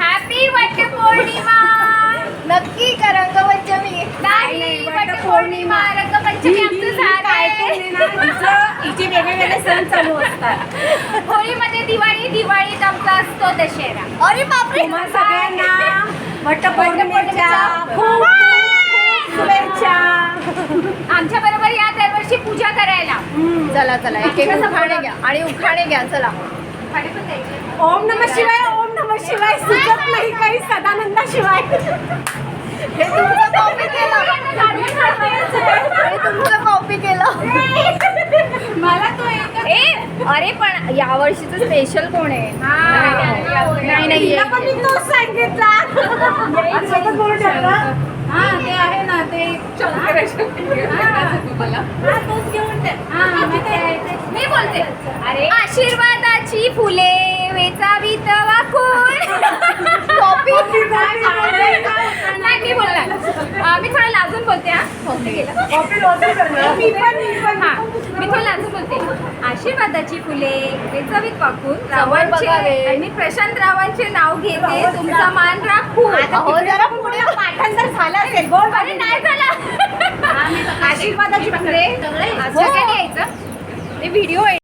Happy Vat Purnima नक्की का रंगपंचमी. नाही वटपौर्णिमा रंगपंचमी आमचं झालं आहे. हिचे वेगळे वेगळे सण चालू असतात. होळीमध्ये दिवाळी दिवाळीत आमचा असतो दशेरा अरे बापरे! सगळ्यांना वटपौर्णिमेच्या खूप शुभेच्छा. आमच्या बरोबर या दरवर्षी पूजा करायला. चला चला एक एक उखाणे घ्या. आणि उखाणे घ्या चला. ओम नम शिवाय ओम नम शिवाय सुचत नाही काही सदानंदा शिवाय हे तुमचं कॉपी केलं हे तुमचं कॉपी केलं मला तो ए अरे पण या वर्षीचं स्पेशल कोण आहे नाही नाही पण मी तोच सांगितला हा ते आहे ना ते हा तोच घेऊन दे हा मी ते- मी बोलते. अरे. आशीर्वादाची फुले वेचावीत वाकून. कॉपी नाही मी बोलणार. मी थोडं लाजून बोलते हा. बोलते गेलं मी पण मी हा मी थोडं लाजून बोलते. आशीर्वादाची फुले वेचावीत वाकून. रावांचे. आणि प्रशांत रावांचे नाव घेते. तुमचा मान अहो जरा पुढे पाठांतर झालं असेल. गोड नाही झाला. आशीर्वादाची फुले सगळ्यांनी यायचं ते व्हिडिओ